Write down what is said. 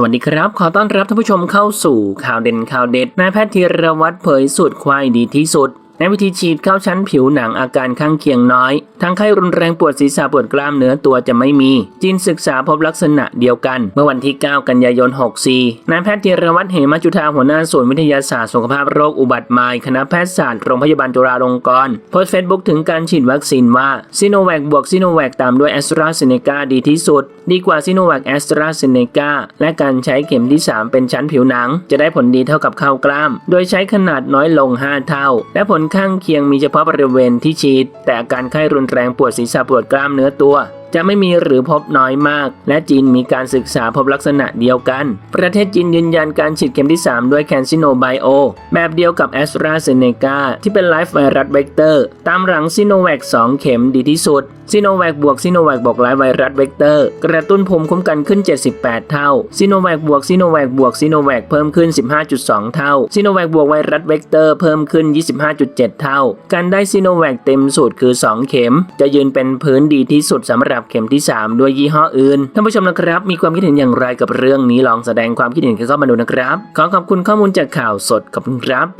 สวัสดีครับ ขอต้อนรับท่านผู้ชมเข้าสู่ข่าวเด่นข่าวเด็ดนายแพทย์ธีรวัตรเผยสูตรควายดีที่สุด ในวิธีฉีดเข้าชั้นผิวหนังอาการข้างเคียงน้อย ทั้งไข้รุนแรงปวดศีรษะปวดกล้ามเนื้อตัวจะไม่มี จีนศึกษาพบลักษณะเดียวกัน เมื่อวันที่ 9 กันยายน 64 นายแพทย์ธีรวัตรเหมจุธาหัวหน้าศูนย์วิทยาศาสตร์สุขภาพโรคอุบัติใหมายคณะแพทยศาสตร์โรงพยาบาลจุฬาลงกรณ์โพสต์เฟซบุ๊กถึงการฉีดวัคซีนว่าซีโนแวคบวกซีโนแวคตามด้วยแอสตราเซเนกาดีที่สุด ดีกว่าซีโนแวคแอสตราเซเนกาและการใช้เข็มที่ 3 เป็นชั้นผิวหนัง จะได้ผลดีเท่ากับเข้ากล้าม โดยใช้ขนาดน้อยลง 5 เท่า และผลข้างเคียงมีเฉพาะบริเวณที่ฉีดแต่อาการไข้รุนแรงปวดศีรษะปวดกล้ามเนื้อตัว จะไม่มีหรือพบน้อยมาก และจีนมีการศึกษาพบลักษณะเดียวกัน ประเทศจีนยืนยันการฉีดเข็มที่ 3 ด้วยแคนซิโนไบโอแบบเดียวกับแอสตราเซเนกาที่เป็นไลฟ์ไวรัสเวกเตอร์ ตามหลังซิโนแวค2เข็มดีที่สุดซิโนแวคบวกซิโนแวคบวกไลฟ์ไวรัสเวกเตอร์ กระตุ้นภูมิคุ้มกันขึ้น 78 เท่าซิโนแวคบวกซิโนแวคบวกซิโนแวคเพิ่มขึ้น 15.2 เท่าซิโนแวคบวกไวรัสเวกเตอร์เพิ่มขึ้น 25.7 เท่า การได้ซิโนแวคเต็มสูตรคือ 2 เข็ม จะยืนเป็นพื้นดีที่สุดสำหรับเข็มที่ 3 ด้วยยี่ห้ออื่น ท่านผู้ชมนะครับ มีความคิดเห็นอย่างไรกับเรื่องนี้ลองแสดงความคิดเห็นกันเข้ามาดูนะครับ ขอขอบคุณข้อมูลจากข่าวสดขอบคุณครับ